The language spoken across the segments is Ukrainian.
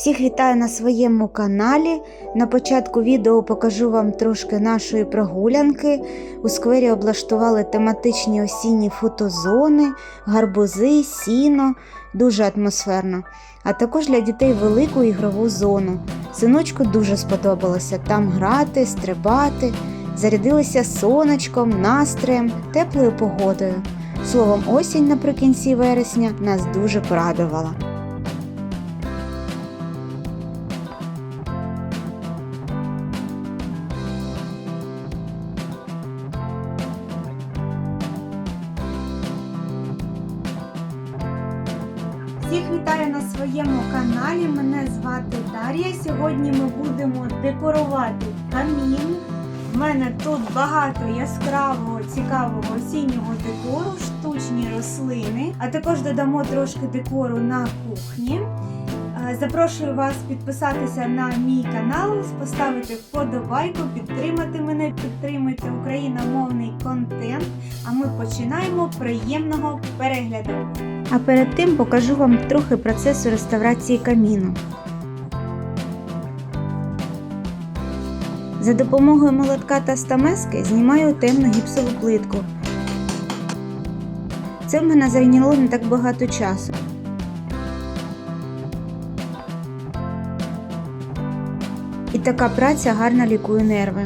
Всіх вітаю на своєму каналі. На початку відео покажу вам трошки нашої прогулянки. У сквері облаштували тематичні осінні фотозони, гарбузи, сіно, дуже атмосферно. А також для дітей велику ігрову зону. Синочку дуже сподобалося там грати, стрибати, зарядилися сонечком, настроєм, теплою погодою. Словом, осінь наприкінці вересня нас дуже порадувала. Вітаю на своєму каналі. Мене звати Дар'я. Сьогодні ми будемо декорувати камін. У мене тут багато яскравого, цікавого осіннього декору, штучні рослини, а також додамо трошки декору на кухні. Е, Запрошую вас підписатися на мій канал, поставити вподобайку, підтримати мене, підтримати україномовний контент. А ми починаємо приємного перегляду. А перед тим покажу вам трохи процесу реставрації каміну. За допомогою молотка та стамески знімаю темну гіпсову плитку. Це в мене зайняло не так багато часу. І така праця гарно лікує нерви.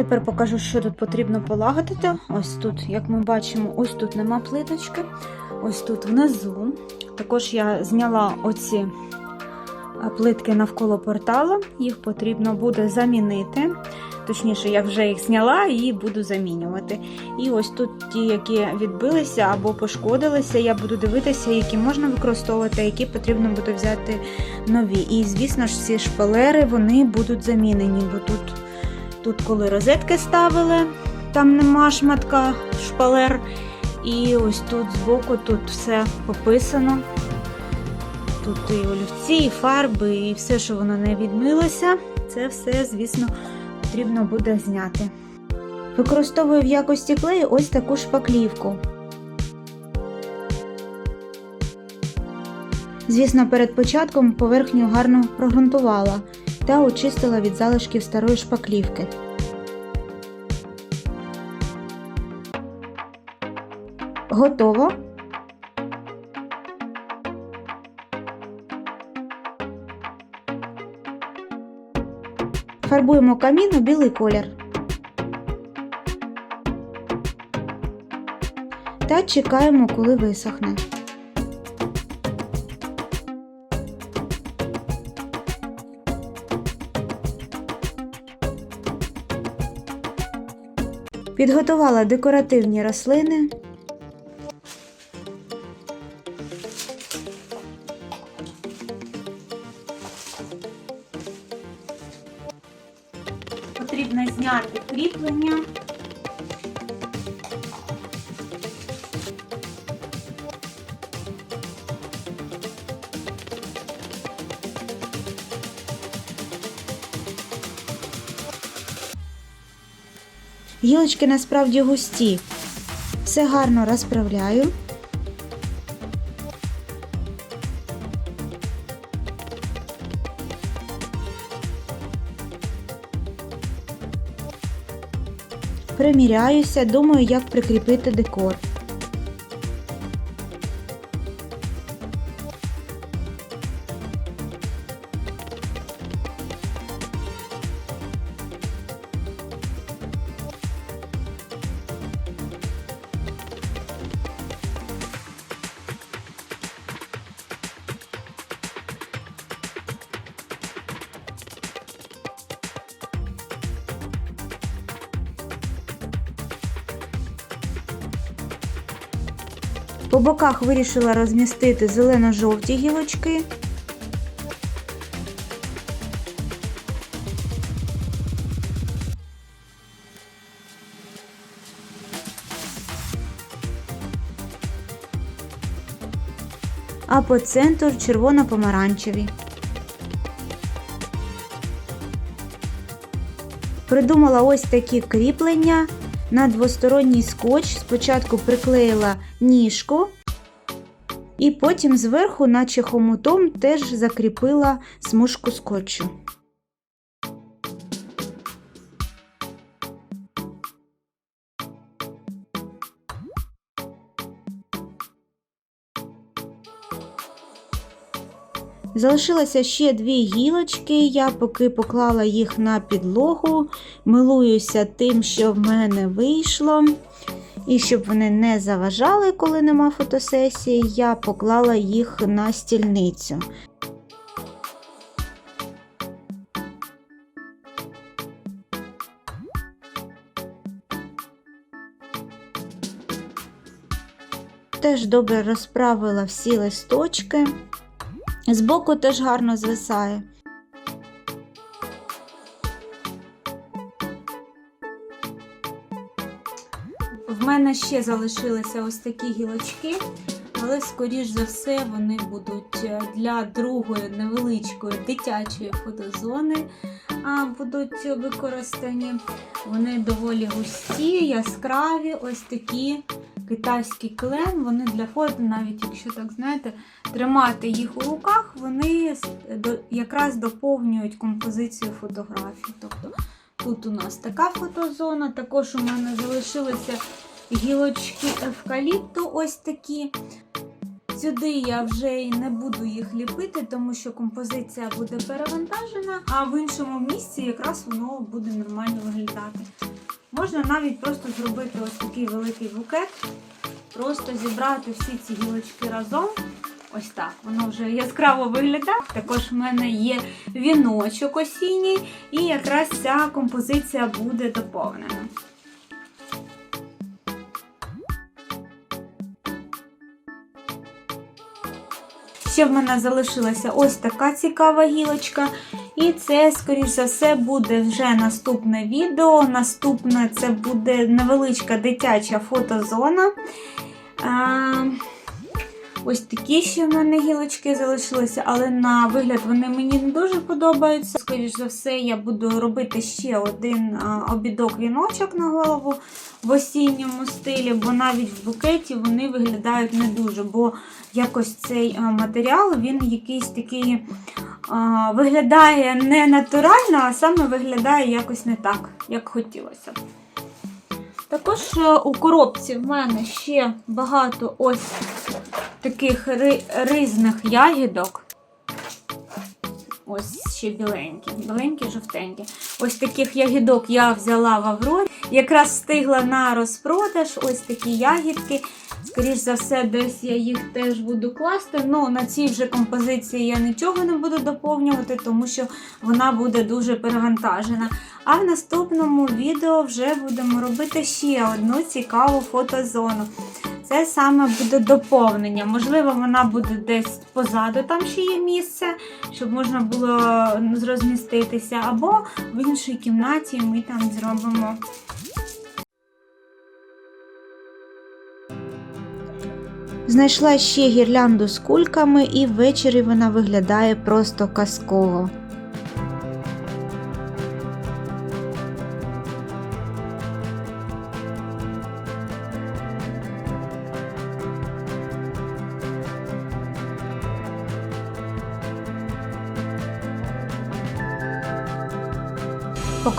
Тепер покажу, що тут потрібно полагодити. Ось тут, як ми бачимо, ось тут нема плиточки, ось тут внизу. Також я зняла оці плитки навколо портала, їх потрібно буде замінити. Точніше, я вже їх зняла і буду замінювати. І ось тут ті, які відбилися або пошкодилися, я буду дивитися, які можна використовувати, які потрібно буде взяти нові. І, звісно ж, ці шпалери вони будуть замінені, бо тут. Тут, коли розетки ставили, там нема шматка шпалер. І ось тут збоку тут все пописано. Тут і олівці, і фарби, і все, що воно не відмилося, це все, звісно, потрібно буде зняти. Використовую в якості клею ось таку шпаклівку. Звісно, перед початком поверхню гарно прогрунтувала та очистила від залишків старої шпаклівки. Готово. Фарбуємо камін у білий колір. Та чекаємо, коли висохне. Підготувала декоративні рослини. Гілочки насправді густі. Все гарно розправляю. Приміряюся, думаю, як прикріпити декор. По боках вирішила розмістити зелено-жовті гілочки. А по центру червоно-помаранчеві. Придумала ось такі кріплення на двосторонній скотч. Спочатку приклеїла ніжку, і потім зверху, наче хомутом, теж закріпила смужку скотчу. Залишилося ще дві гілочки. Я поки поклала їх на підлогу, милуюся тим, що в мене вийшло. І щоб вони не заважали, коли нема фотосесії, я поклала їх на стільницю. Теж добре розправила всі листочки. Збоку теж гарно звисає. Мене ще залишилися ось такі гілочки, але, скоріш за все, вони будуть е, для другої невеличкої дитячої фотозони будуть використані. Вони доволі густі, яскраві, ось такі китайський клен. Вони для фото, навіть якщо так знаєте, тримати їх у руках, вони якраз доповнюють композицію фотографій. Тобто тут у нас така фотозона, також у мене залишилися гілочки евкаліпту, ось такі. Сюди я вже й не буду їх ліпити, тому що композиція буде перевантажена, а в іншому місці якраз воно буде нормально виглядати. Можна навіть просто зробити ось такий великий букет, просто зібрати всі ці гілочки разом. Ось так, воно вже яскраво виглядає. Також в мене є віночок осінній, і якраз ця композиція буде доповнена. Ще в мене залишилася ось така цікава гілочка. І це, скоріш за все, буде вже наступне відео. Наступне це буде невеличка дитяча фотозона. Ось такі ще в мене гілочки залишилися, але на вигляд вони мені не дуже подобаються. Скоріш за все, я буду робити ще один обідок-віночок на голову в осінньому стилі, бо навіть в букеті вони виглядають не дуже, бо якось цей матеріал, він якийсь такий виглядає не натурально, а саме виглядає якось не так, як хотілося. Також е, у коробці в мене ще багато ось таких різних ягідок. Ось ще біленькі, біленькі, жовтенькі. Ось таких ягідок я взяла в Аврорі. Якраз встигла на розпродаж ось такі ягідки. Скоріш за все, десь я їх теж буду класти. Ну, на цій вже композиції я нічого не буду доповнювати, тому що вона буде дуже перевантажена. А в наступному відео вже будемо робити ще одну цікаву фотозону. Це саме буде доповнення. Можливо, вона буде десь позаду, там ще є місце, щоб можна було розміститися, або в іншій кімнаті ми там зробимо. Знайшла ще гірлянду з кульками, і ввечері вона виглядає просто казково.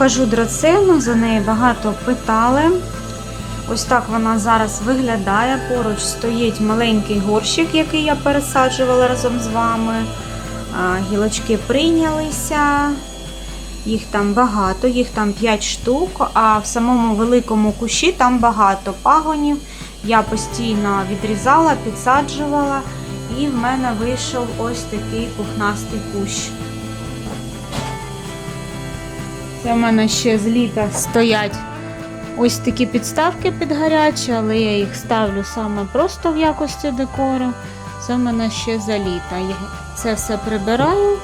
Покажу драцену, за неї багато питали. Ось так вона зараз виглядає. Поруч стоїть маленький горщик, який я пересаджувала разом з вами. Гілочки прийнялися. Їх там багато, їх там 5 штук, а в самому великому кущі там багато пагонів. Я постійно відрізала, підсаджувала, і в мене вийшов ось такий пухнастий кущ. Це в мене ще з літа стоять ось такі підставки під гарячі, але я їх ставлю саме просто в якості декору. Це в мене ще за літа. Я це все прибираю.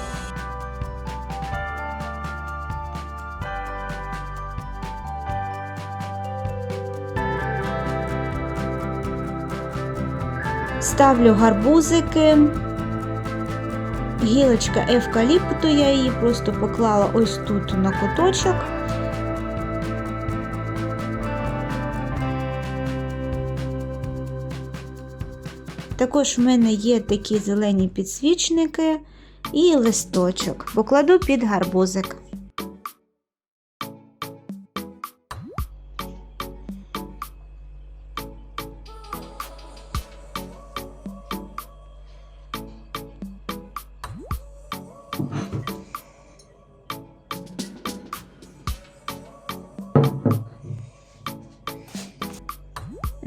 Ставлю гарбузики. Гілочка евкаліпту, я її просто поклала ось тут на куточок. Також в мене є такі зелені підсвічники і листочок. Покладу під гарбузик.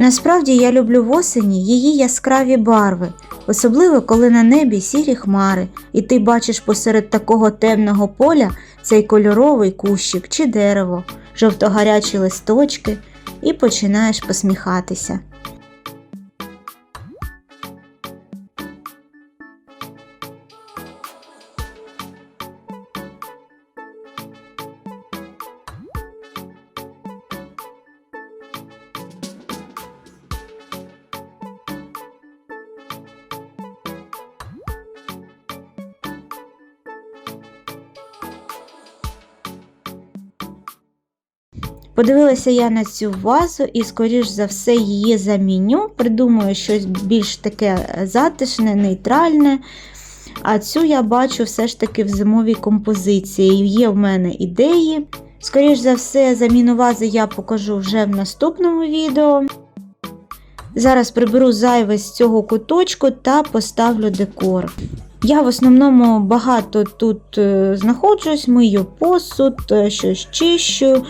Насправді я люблю в осені її яскраві барви, особливо коли на небі сірі хмари, і ти бачиш посеред такого темного поля цей кольоровий кущик чи дерево, жовто-гарячі листочки, і починаєш посміхатися. Подивилася я на цю вазу і, скоріш за все, її заміню. Придумаю щось більш таке затишне, нейтральне. А цю я бачу все ж таки в зимовій композиції. Є в мене ідеї. Скоріш за все, заміну вази я покажу вже в наступному відео. Зараз приберу зайве з цього куточку та поставлю декор. Я в основному багато тут е, знаходжусь, мию посуд, е, щось чищу.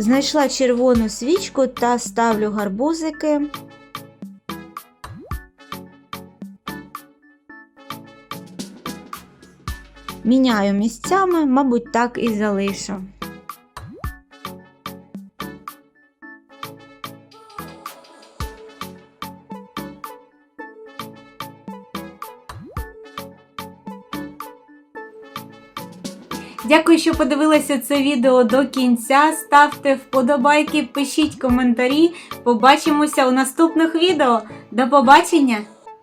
Знайшла червону свічку та ставлю гарбузики. Міняю місцями, мабуть, так і залишу. Дякую, що подивилися це відео до кінця. Ставте вподобайки, пишіть коментарі. Побачимося у наступних відео. До побачення!